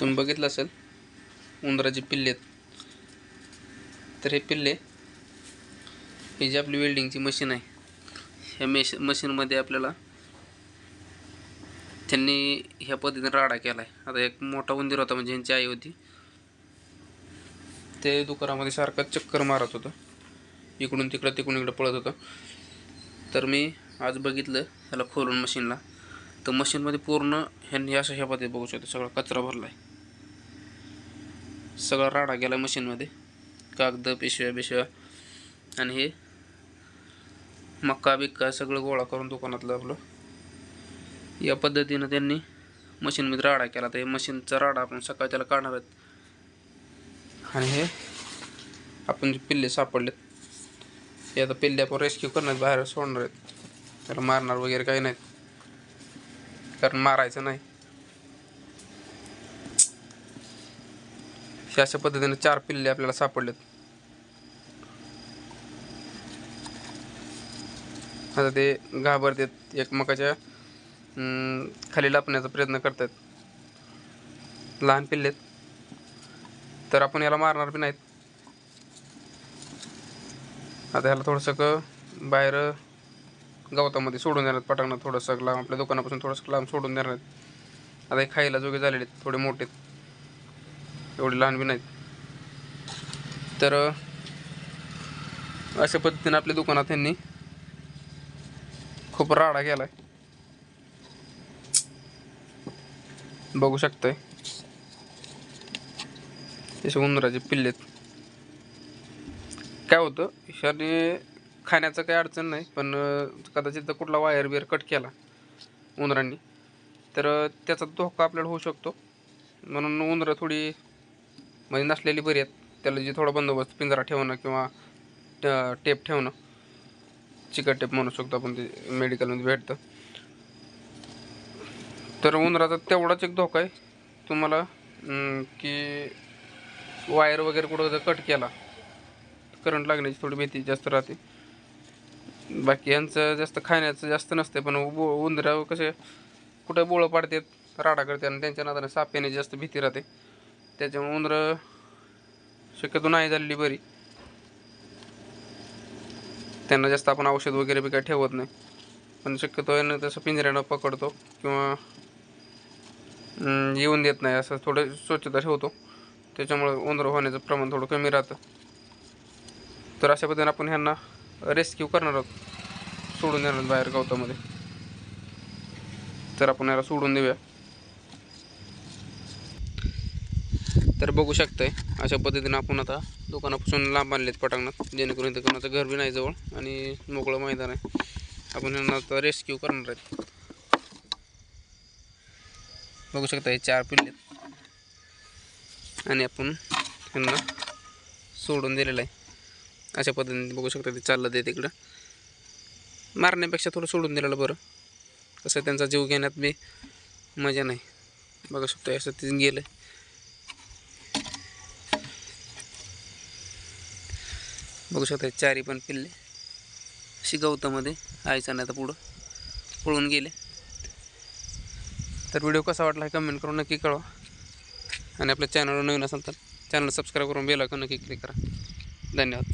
तुम्ही बघितलं असेल उंदराचे पिल्ले आहेत. तर हे पिल्ले ही जी आपली वेल्डिंगची मशीन आहे ह्या मेश मशीनमध्ये आपल्याला त्यांनी ह्या पद्धतीने राडा केला आहे आता एक मोठा उंदीर होता म्हणजे यांची आई होती. ते दुकानामध्ये सारखं चक्कर मारत होतं. इकडून तिकडं तिकडून इकडं पळत होतं. तर मी आज बघितलं ह्याला खोलून मशीनला तर मशीनमध्ये पूर्ण ह्यांनी अशा ह्या पद्धती बघू शकतो सगळा कचरा भरला आहे सगळा राडा गेला मशीनमध्ये. कागद पिशव्या बिशव्या आणि हे मक्का बिक्का सगळं गोळा करून दुकानातलं आपलं. या पद्धतीनं त्यांनी मशीनमध्ये राडा केला. तर हे मशीनचा राडा आपण सकाळी त्याला काढणार आहेत. आणि हे आपण जे पिल्ले सापडलेत हे आता पिल्ले आपण रेस्क्यू करण्यात बाहेर सोडणार आहेत. त्याला मारणार वगैरे काही नाहीत. कारण मारायचं नाही. हे अशा पद्धतीने चार पिल्ले आपल्याला सापडलेत. आता ते घाबरतात एकमेकाच्या खाली लपण्याचा प्रयत्न करतात लहान पिल्लेत तर आपण याला मारणार बी नाहीत. आता ह्याला थोडंसं क बाहेर गवतामध्ये सोडून देणार पटांगणात थोडंसं लांब आपल्या दुकानापासून थोडंसं लांब सोडून देणार आहेत आता हे खायला जोगे झालेले आहेत थोडे मोठे आहेत. एवढे लहान बी नाहीत. तर अशा पद्धतीने आपल्या दुकानात त्यांनी खूप राडा केलाय. बघू शकताय. तसे उंदराचे पिल्लेत काय होतं ह्याने खाण्याचं काही अडचण नाही पण कदाचित जर कुठला वायर बिअर कट केला उंदरांनी तर त्याचा धोका आपल्याला होऊ शकतो. म्हणून उंदरं थोडी म्हणजे नसलेली बरी आहेत. त्याला जे थोडा बंदोबस्त पिंजरा ठेवणं किंवा टेप ठेवणं चिकट टेप म्हणू शकतो आपण ते मेडिकलमध्ये भेटतं. तर उंदराचा तेवढाच एक धोका आहे. तुम्हाला की वायर वगैरे कुठं जर कट केला करंट लागण्याची थोडी भीती जास्त राहते. बाकी यांचं जास्त खाण्याचं जास्त नसते पण बो उंदरा कसे कुठं बोळं पाडतात राडा करते आणि त्यांच्या नादाने साप येण्याची जास्त भीती राहते. त्याच्यामुळे उंदरं शक्यतो नाही झालेली बरी. त्यांना जास्त आपण औषध वगैरे बी काय ठेवत नाही. पण शक्यतो यांना तसं पिंजऱ्यानं पकडतो किंवा येऊन देत नाही असं थोडं स्वच्छता ठेवतो. त्याच्यामुळे उंदरं होण्याचं प्रमाण थोडं कमी राहतं. तर अशा पद्धतीने आपण ह्यांना रेस्क्यू करणार आहोत. सोडून देणार बाहेर गवतामध्ये. तर आपण याला सोडून देऊया. तर बघू शकताय अशा पद्धतीनं आपण आता दुकानापासून लांब आणलेत पटांगणात. जेणेकरून इथं कोणाचं घर बी नाही जवळ आणि मोकळं मैदान आहे. आपण यांना आता रेस्क्यू करणार आहेत. बघू शकता हे चार पिल्ले आहेत. आणि आपण यांना सोडून दिलेलं आहे. अशा पद्धतीने बघू शकता ते चाललं ते तिकडं. मारण्यापेक्षा थोडं सोडून दिलेलं बरं. कसं त्यांचा जीव घेण्यात बी मजा नाही. बघू शकतो असं तिथून गेलं. बघू शकता चारी पण पिल्ले. अशी गवतामध्ये आयचा नाही तर पुढं. पळून गेले. तर व्हिडिओ कसा वाटला हे कमेंट करून नक्की कळवा. आणि आपल्या चॅनलवर नवीन असाल तर चॅनल सबस्क्राईब करून बेल आयकॉन नक्की क्लिक करा. धन्यवाद.